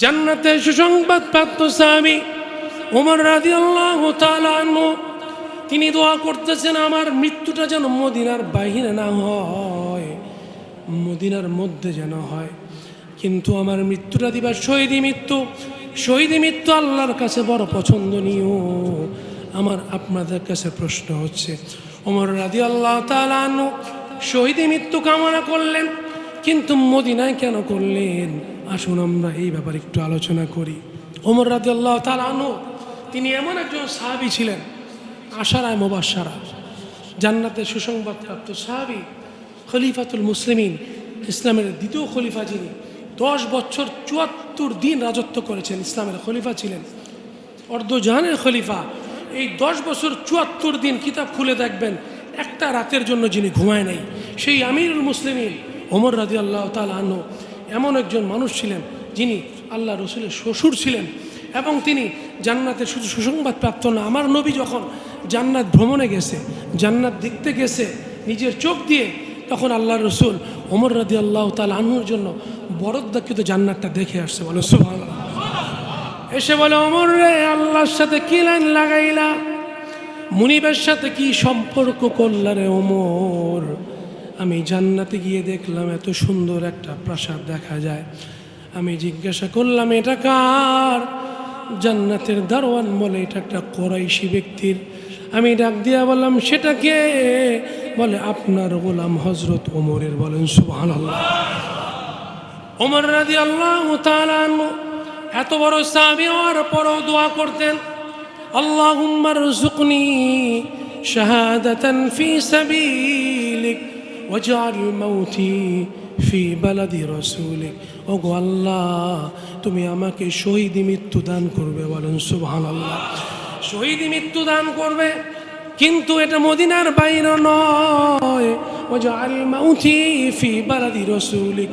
জান্নাতে সুসংবাদ প্রাপ্ত সাহাবি ওমর রাজি আল্লাহ তিনি দোয়া করতেছেন, আমার মৃত্যুটা যেন মদিনার বাহিরে না হয়, মদিনার মধ্যে যেন হয়। কিন্তু আমার মৃত্যুটা দিবার শহীদি মৃত্যু। শহীদি মৃত্যু আল্লাহর কাছে বড় পছন্দনীয়। আমার আপনাদের কাছে প্রশ্ন হচ্ছে ওমর রাজি আল্লাহ তালানু শহীদি মৃত্যু কামনা করলেন, কিন্তু মদিনায় কেন করলেন? আসুন আমরা এই ব্যাপারে একটু আলোচনা করি। ওমর রাজি আল্লাহ তালানু তিনি এমন একজন সাহাবি ছিলেন, আশারায় মোবাসারা জান্নাতের সুসংবাদ প্রাপ্ত সাহাবি, খলিফাতুল মুসলিমিন, ইসলামের দ্বিতীয় খলিফা যিনি, দশ বছর চুয়াত্তর দিন রাজত্ব করেছেন, ইসলামের খলিফা ছিলেন। অর্ধজাহানের খলিফা, এই দশ বছর চুয়াত্তর দিন কিতাব খুলে দেখবেন, একটা রাতের জন্য যিনি ঘুমায় নাই, সেই আমিরুল মুসলিমিন, ওমর রাজি আল্লাহ তালন এমন একজন মানুষ ছিলেন যিনি আল্লাহ রসুলের শ্বশুর ছিলেন এবং তিনি জান্নাতের শুধু সুসংবাদ প্রাপ্ত না, আমার নবী যখন জান্নাত ভ্রমণে গেছে, জান্নাত দেখতে গেছে, নিজের চোখ দিয়ে, তখন আল্লাহ রসুল ওমর রাদি আল্লাহ তাল আনুর জন্য বরদ্দাকৃত জান্নাতটা দেখে আসছে, বলো সুভাষ এসে বলে অমর রে, আল্লাহর সাথে কি লাইন লাগাইলা? মুনিবের সাথে কি সম্পর্ক করলা রে ওমর? আমি জান্নাতে গিয়ে দেখলাম এত সুন্দর একটা প্রাসাদ দেখা যায়। আমি জিজ্ঞাসা করলাম, এটা কার? জান্নাতের দারোয়ান বলে, এটা একটা কোরাইশি ব্যক্তির। আমি ডাক দিয়া বললাম, সেটা কে? বলে, আপনার গোলাম হজরত ওমরের। বলেন সুবাহ ওমর রাজি আল্লাহ এত বড় সাহাবি হওয়ার পরও দোয়া করতেন, আল্লাহুম্মা রযুকনি শাহাদাতান ফি সাবিলিক ওয়াজআল মাউতি ফি বালাদি রাসূলিক। ও গো আল্লাহ, তুমি আমাকে শহীদ মৃত্যু দান করবে বলেন সুবহানাল্লাহ। শহীদ মৃত্যু দান করবে, কিন্তু এটা মদিনার বাইরে নয়। ওয়াজআল মাউতি ফি বালাদি রাসূলিক।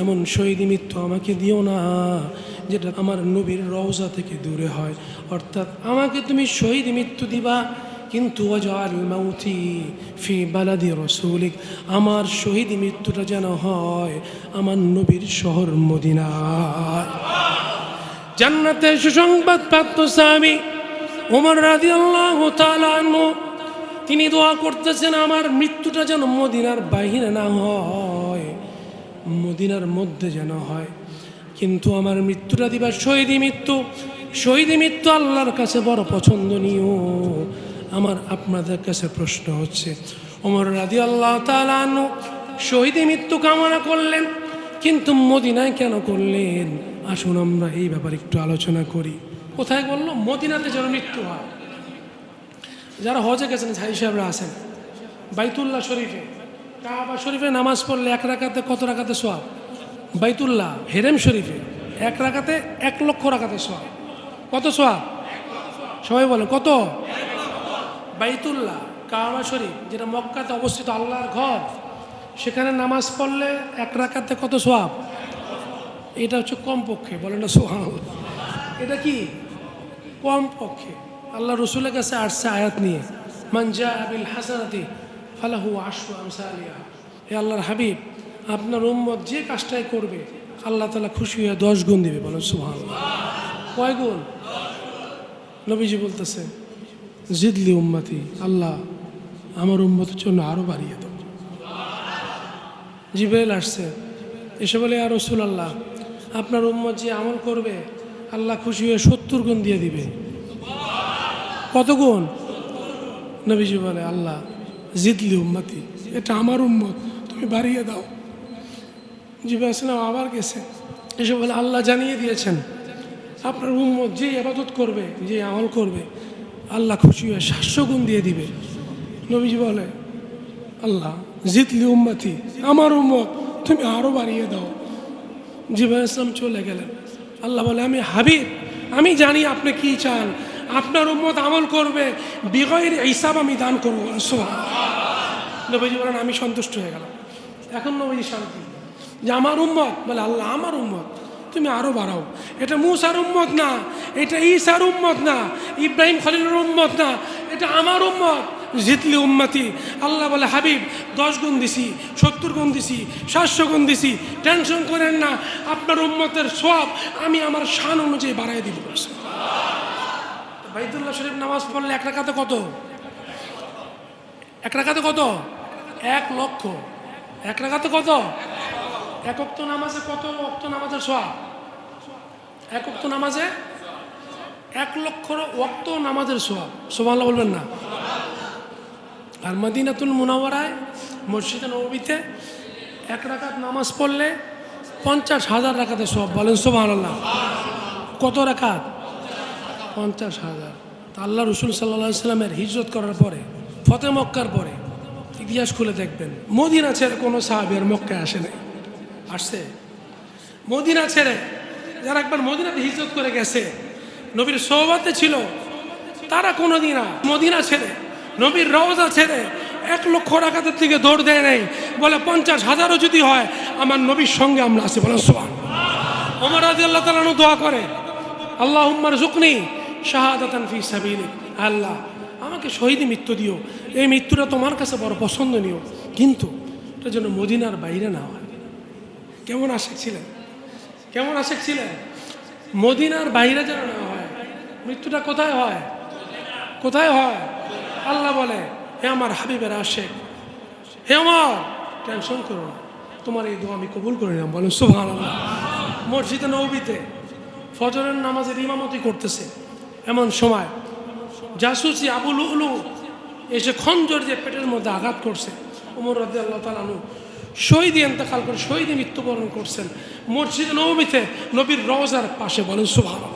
এমন শহীদ মৃত্যু আমাকে দিও না, যেটা আমার নবীর রওজা থেকে দূরে হয়। অর্থাৎ আমাকে তুমি শহীদ মৃত্যু দিবা কিন্তু ফি বালাদি রসুলিক, আমার শহীদ মৃত্যুটা যেন হয় আমার নবীর শহর মদিনায়। জান্নাতে সুসংবাদ প্রাপ্ত স্বামী ওমর রাজি আল্লাহ তিনি দোয়া করতেছেন আমার মৃত্যুটা যেন মদিনার বাহিরে না হয়, মদিনার মধ্যে যেন হয়। কিন্তু আমার মৃত্যুটা দিবার শহীদি মৃত্যু শহীদি মৃত্যু আল্লাহর কাছে বড় পছন্দনীয়। আমার আপনাদের কাছে প্রশ্ন হচ্ছে, ওমর রাজি আল্লাহ তালানু শহীদি মৃত্যু কামনা করলেন, কিন্তু মদিনায় কেন করলেন? আসুন আমরা এই ব্যাপারে একটু আলোচনা করি। কোথায় বলল? মদিনাতে যেন মৃত্যু হয়। যারা হজে গেছেন, ঝাই সাহেবরা আছেন, বাইতুল্লাহ শরীফে, কাবা শরীফে নামাজ পড়লে এক রাখাতে কত রাখাতে সোয়াব বাইতুল্লাহ, হেরেম শরীফে এক রাখাতে এক লক্ষ রাখাতে সোয়াব কত সোয়াব সবাই বলে কত? বাইতুল্লাহ, কাবা শরীফ, যেটা মক্কাতে অবস্থিত আল্লাহর ঘর, সেখানে নামাজ পড়লে এক রাখাতে কত সোয়াব? এটা হচ্ছে কম পক্ষে বলে না সোহান এটা কি? কম পক্ষে আল্লাহ রসুলের কাছে আসছে আয়াত নিয়ে মানজা আবিল হাসানাতি ফালাহু আশু আমসালিয়া হে আল্লাহর হাবিব, আপনার উম্মত যে কাজটাই করবে, আল্লাহ তালা খুশি হয়ে দশ গুণ দিবে, বলেন সুহান কয় গুণ? নবীজি বলতেছে জিদলি উম্মাতি, আল্লাহ আমার উম্মতের জন্য আরও বাড়িয়ে দাও জিবেল আসছে, এসে বলে আর রসুল আল্লাহ আপনার উম্মত যে আমল করবে, আল্লাহ খুশি হয়ে সত্তর গুণ দিয়ে দিবে। কত গুণ? নবীজি বলে, আল্লাহ জিদলি উম্মতি, এটা আমার উম্মত, তুমি বাড়িয়ে দাও। জিবা ইসলাম আবার গেছে। এসে বলে, আল্লাহ জানিয়ে দিয়েছেন, আপনার উম্মত যে আবাদত করবে, যে আমল করবে আল্লাহ খুশি হয়ে সাতশো গুণ দিয়ে দিবে। নবীজি বলে, আল্লাহ, জিতলি উম্মতি, আমার উম্মত, তুমি আরও বাড়িয়ে দাও। জিবা ইসলাম চলে গেলেন। আল্লাহ বলে, আমি হাবিব, আমি জানি আপনি কি চান। আপনার উম্মত আমল করবে, বিগয়ের হিসাব আমি দান করব। নবীজি বলেন, আমি সন্তুষ্ট হয়ে গেলাম। এখন নবীজি শান্তি যে আমার উম্মত, বলে, আল্লাহ, আমার উম্মত। তুমি আরও বাড়াও। এটা মুসার উম্মত না, এটা ঈসার উম্মত না, ইব্রাহিম খলিলের উম্মত না, এটা আমার উম্মত। জিতলি উম্মতি। আল্লাহ বলে, হাবিব, দশ গুণ দিছি, সত্তর গুণ দিছি, সাতশো গুণ দিছি, টেনশন করেন না, আপনার উম্মতের সব আমি আমার শান অনুযায়ী বাড়াই দিব। বাইদুল্লাহ শরীফ নামাজ পড়লে এক রাখাতে কত? এক রাখাতে কত? এক লক্ষ। এক রাখাতে কত? এক অক্ত নামাজে কত অক্ত নামাজের সোয়া এক অক্ত নামাজে এক লক্ষ ওক্ত নামাজের সোয়াব সোভাল্লা বলবেন না? আর মদিনাতুল মুনাওয়ারায়, মসজিদে নবীতে এক রাকাত নামাজ পড়লে পঞ্চাশ হাজার রাকাতে সব বলেন সোভান আল্লাহ কত রাকাত? পঞ্চাশ হাজার। তা আল্লাহ রসুল সাল্লা সাল্লামের হিজরত করার পরে ফতে মক্কার পরে ইতিহাস খুলে দেখবেন। মদিনা ছেড়ে কোনো সাহাবের মক্কায় আসে নাই। আসছে। মদিনা ছেড়ে যারা একবার মদিনাতে হিজরত করে গেছে, নবীর সৌবাতে ছিল, তারা কোনোদিন না মদিনা ছেড়ে, নবীর রওজা ছেড়ে এক লক্ষ টাকাতের থেকে দৌড় দেয় নাই। বলে, পঞ্চাশ হাজারও যদি হয়, আমার নবীর সঙ্গে আমরা আছি। বলে সোহান ওমর রাজি আল্লাহ তালানু দোয়া করে আল্লাহ উম্মার জুকনি শাহাদাতান ফি সাবিলিক। আল্লাহ, আমাকে শহীদি মৃত্যু দিও। এই মৃত্যুটা তোমার কাছে বড় পছন্দনীয়। কিন্তু এটা যেন মদিনার বাইরে না হয়। কেমন আশেক ছিলেন? কেমন আশেক ছিলেন? মদিনার বাইরে যেন না হয়, মৃত্যুটা কোথায় হয়? কোথায় হয়? আল্লাহ বলে, হে আমার হাবিবের আশেক, হে আমার, টেনশন করো না, তোমার এই দোয়া আমি কবুল করে নিলাম, বলেন সুভান আল্লাহ মসজিদে নবীতে ফজরের নামাজের ইমামতি করতেছে, এমন সময় জাসুসি আবুল উলু এসে খঞ্জর যে পেটের মধ্যে আঘাত করছে, উমর রাজি আল্লাহ তালানু শহীদ এন্তেকাল করে শহীদ মৃত্যুবরণ করছেন। মসজিদ নবমীতে নবীর রওজার পাশে বলেন সুভান